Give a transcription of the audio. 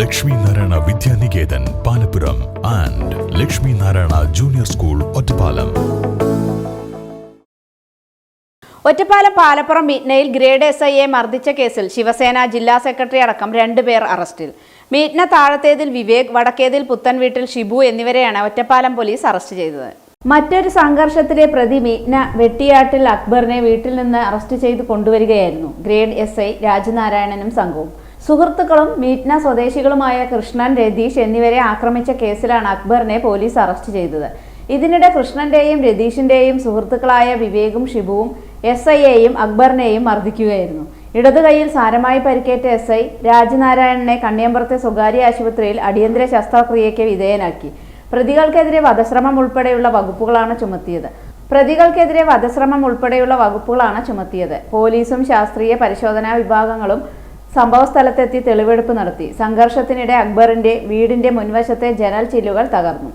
Lakshmi Narayana Vidyaniketan Palappuram and Lakshmi Narayana junior school Ottapalam. Ottapalam Palappuram മീറ്റ്നയിൽ grade S ഐയെ മർദ്ദിച്ച കേസിൽ ശിവസേന ജില്ലാ secretary അടക്കം രണ്ടുപേർ അറസ്റ്റിൽ. മീറ്റ്ന താഴത്തേതിൽ വിവേക് വടക്കേതിൽ പുത്തൻ വീട്ടിൽ ഷിബു എന്നിവരെയാണ് ഒറ്റപ്പാലം പോലീസ് അറസ്റ്റ് ചെയ്തത്. മറ്റൊരു സംഘർഷത്തിലെ പ്രതി മീറ്റ്ന വെട്ടിയാട്ടിൽ അക്ബറിനെ വീട്ടിൽ നിന്ന് അറസ്റ്റ് ചെയ്ത് കൊണ്ടുവരികയായിരുന്നു. ഗ്രേഡ് എസ് ഐ രാജനാരായണനും സംഘവും. സുഹൃത്തുക്കളും മീറ്റ്ന സ്വദേശികളുമായ കൃഷ്ണൻ രതീഷ് എന്നിവരെ ആക്രമിച്ച കേസിലാണ് അക്ബറിനെ പോലീസ് അറസ്റ്റ് ചെയ്തത്. ഇതിനിടെ കൃഷ്ണന്റെയും രതീഷിന്റെയും സുഹൃത്തുക്കളായ വിവേകും ഷിബുവും എസ് ഐയെയും അക്ബറിനെയും മർദ്ദിക്കുകയായിരുന്നു. ഇടതു കൈയിൽ സാരമായി പരിക്കേറ്റ എസ് ഐ രാജനാരായണനെ കണ്ണിയമ്പുറത്തെ സ്വകാര്യ ആശുപത്രിയിൽ അടിയന്തര ശസ്ത്രക്രിയയ്ക്ക് വിധേയനാക്കി. പ്രതികൾക്കെതിരെ വധശ്രമം ഉൾപ്പെടെയുള്ള വകുപ്പുകളാണ് ചുമത്തിയത്. പ്രതികൾക്കെതിരെ വധശ്രമം ഉൾപ്പെടെയുള്ള വകുപ്പുകളാണ് ചുമത്തിയത്. പോലീസും ശാസ്ത്രീയ പരിശോധനാ വിഭാഗങ്ങളും സംഭവസ്ഥലത്തെത്തി തെളിവെടുപ്പ് നടത്തി. സംഘർഷത്തിനിടെ അക്ബറിന്റെ വീടിന്റെ മുൻവശത്തെ ജനൽ ചില്ലുകൾ തകർന്നു.